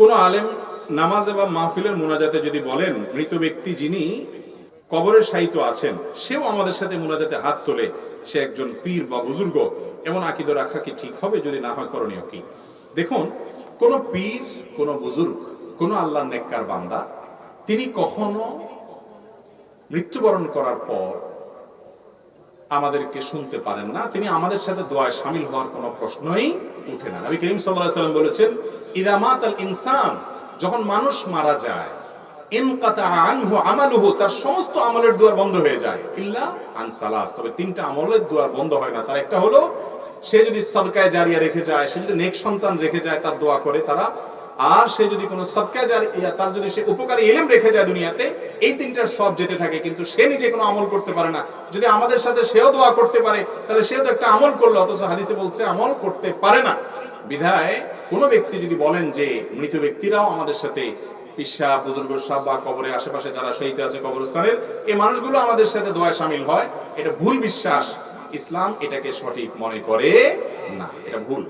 কোনো আলেম নামাজে বা মাহফিলের মোনাজাতে যদি বলেন, মৃত ব্যক্তি যিনি কবরের সাহিত্য আছেন, সেও আমাদের সাথে মোনাজাতে হাত তোলে, সে একজন পীর বা বুজুর্গ, এমন আকিদ রাখা কি ঠিক হবে যদি না হয় করণীয় কি? দেখুন, কোন পীর, কোন বুজুর্গ, কোন আল্লাহ নেককার বান্দা, তিনি কখনো মৃত্যুবরণ করার পর আমাদেরকে শুনতে পারেন না, তিনি আমাদের সাথে দোয়ায় সামিল হওয়ার কোনো প্রশ্নই উঠে না। নবী করিম আলাইহি সাল্লাম বলেছেন ইদামাত আল ইনসান যখন মানুষ মারা যায় আমালুহু তার সমস্ত আমলের দুয়ার বন্ধ হয়ে যায়, ইল্লা আন সালাস তবে তিনটা আমলের দুয়ার বন্ধ হয় না। তার একটা হলো, সে যদি সদকায় জারিয়া রেখে যায়, সে যদি নেক সন্তান রেখে যায়, তার দোয়া করে, তারা আর সে যদি কোনো সদকায় জারিয়া তার যদি সে উপকারী এলেম রেখে যায় দুনিয়াতে, এই তিনটার সব যেতে থাকে, কিন্তু সে নিজে কোনো আমল করতে পারে না। যদি আমাদের সাথে সেও দোয়া করতে পারে, তাহলে সেও তো একটা আমল করল, অথচ হাদিসে বলছে আমল করতে পারে না। বিধায় কোনো ব্যক্তি যদি বলেন যে, মৃত ব্যক্তিরাও আমাদের সাথে পিসা বুজুর্গ সাহ বা কবরের আশেপাশে যারা শহীদ আছে কবরস্থানের, এই মানুষগুলো আমাদের সাথে দোয়ায় সামিল হয়, এটা ভুল বিশ্বাস। ইসলাম এটাকে সঠিক মনে করে না, এটা ভুল।